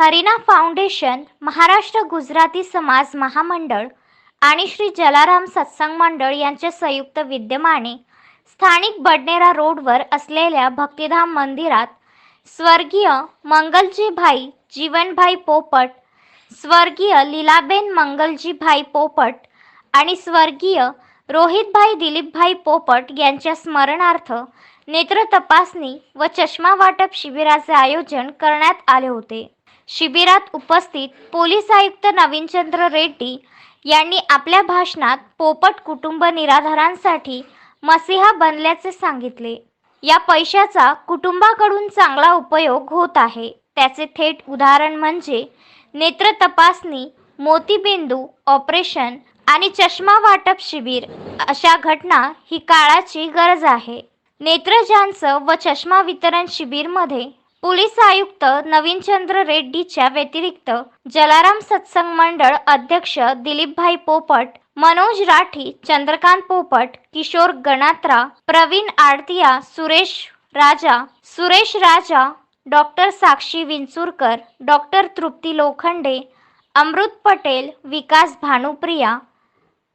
हरिना foundation Maharashtra Gujarati समाज महामंडळ आणि श्री जलाराम सत्संग मंडळ यांच्या संयुक्त विद्यमाने स्थानिक बडनेरा रोडवर असलेल्या भक्तिधाम मंदिरात स्वर्गीय मंगलजीभाई जीवनभाई पोपट स्वर्गीय लीलाबेन मंगलजीभाई पोपट आणि स्वर्गीय रोहितभाई दिलीपभाई पोपट यांच्या स्मरणार्थ नेत्र तपासणी व चष्मा वाटप शिबिराचे आयोजन करण्यात आले होते. शिबिरात उपस्थित पोलीस आयुक्त नवीनचंद्र रेड्डी यांनी आपल्या भाषणात पोपट कुटुंब निराधारांसाठी मसिहा बनल्याचे सांगितले. या पैशाचा कुटुंबाकडून चांगला उपयोग होत आहे. त्याचे थेट उदाहरण म्हणजे नेत्र तपासणी मोतीबिंदू ऑपरेशन आणि चष्मा वाटप शिबिर. अशा घटना ही काळाची गरज आहे. नेत्रजांचं व चष्मा वितरण शिबिरमध्ये पोलीस आयुक्त नवीनचंद्र रेड्डीच्या व्यतिरिक्त जलाराम सत्संग मंडळ अध्यक्ष दिलीपभाई पोपट मनोज राठी चंद्रकांत पोपट किशोर गणात्रा प्रवीण आडतिया सुरेश राजा सुरेश राजा डॉक्टर साक्षी विंचुरकर डॉक्टर तृप्ती लोखंडे अमृत पटेल विकास भानुप्रिया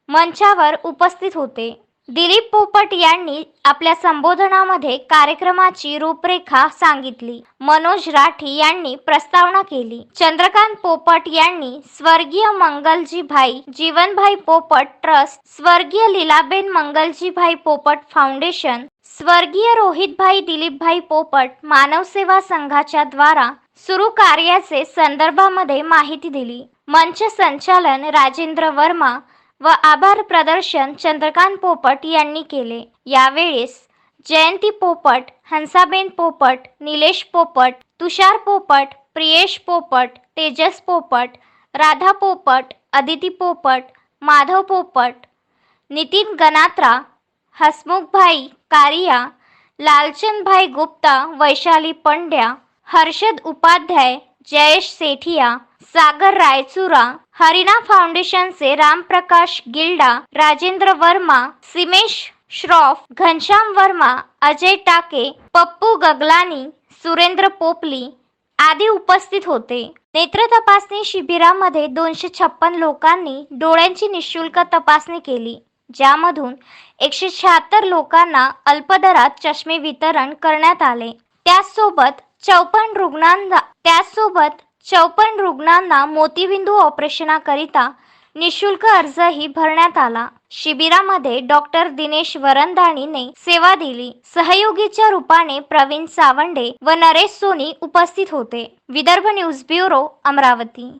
मंचावर उपस्थित होते. दिलीप पोपट यांनी आपल्या संबोधनामध्ये कार्यक्रमाची रूपरेखा सांगितली. मनोज राठी यांनी प्रस्तावना केली. चंद्रकांत पोपट यांनी स्वर्गीय मंगलजीभाई जीवनभाई पोपट ट्रस्ट स्वर्गीय लीलाबेन मंगलजीभाई पोपट फाउंडेशन स्वर्गीय रोहितभाई दिलीपभाई पोपट मानव सेवा संघाच्या द्वारा सुरू कार्याचे संदर्भामध्ये माहिती दिली. मंच संचालन राजेंद्र वर्मा व आभार प्रदर्शन चंद्रकांत पोपट यांनी केले. यावेळेस जयंती पोपट हंसाबेन पोपट निलेश पोपट तुषार पोपट प्रियेश पोपट तेजस पोपट राधा पोपट अदिती पोपट माधव पोपट नितीन गणात्रा हसमुखभाई कारिया लालचंदभाई गुप्ता वैशाली पंड्या हर्षद उपाध्याय जयेश सेठिया सागर रायचुरा हरिणा फाउंडेशनचे रामप्रकाश गिल्डा राजेंद्र वर्मा सिमेश श्रॉफ घनश्याम वर्मा अजय टाके पप्पू गगलानी सुरेंद्र पोपली आदी उपस्थित होते. नेत्र तपासणी शिबिरामध्ये दोनशे छप्पन लोकांनी डोळ्यांची निशुल्क तपासणी केली ज्यामधून एकशे शहात्तर लोकांना अल्पदरात चष्मे वितरण करण्यात आले. त्याचसोबत चौपन्न रुग्णांना त्याचसोबत चौपन्न रुग्णांना मोतीबिंदू ऑपरेशनाकरिता निशुल्क अर्जही भरण्यात आला. शिबिरामध्ये डॉक्टर दिनेश वरंदाणीने सेवा दिली. सहयोगीच्या रूपाने प्रवीण सावंडे व नरेश सोनी उपस्थित होते. Vidarbha news bureau Amravati.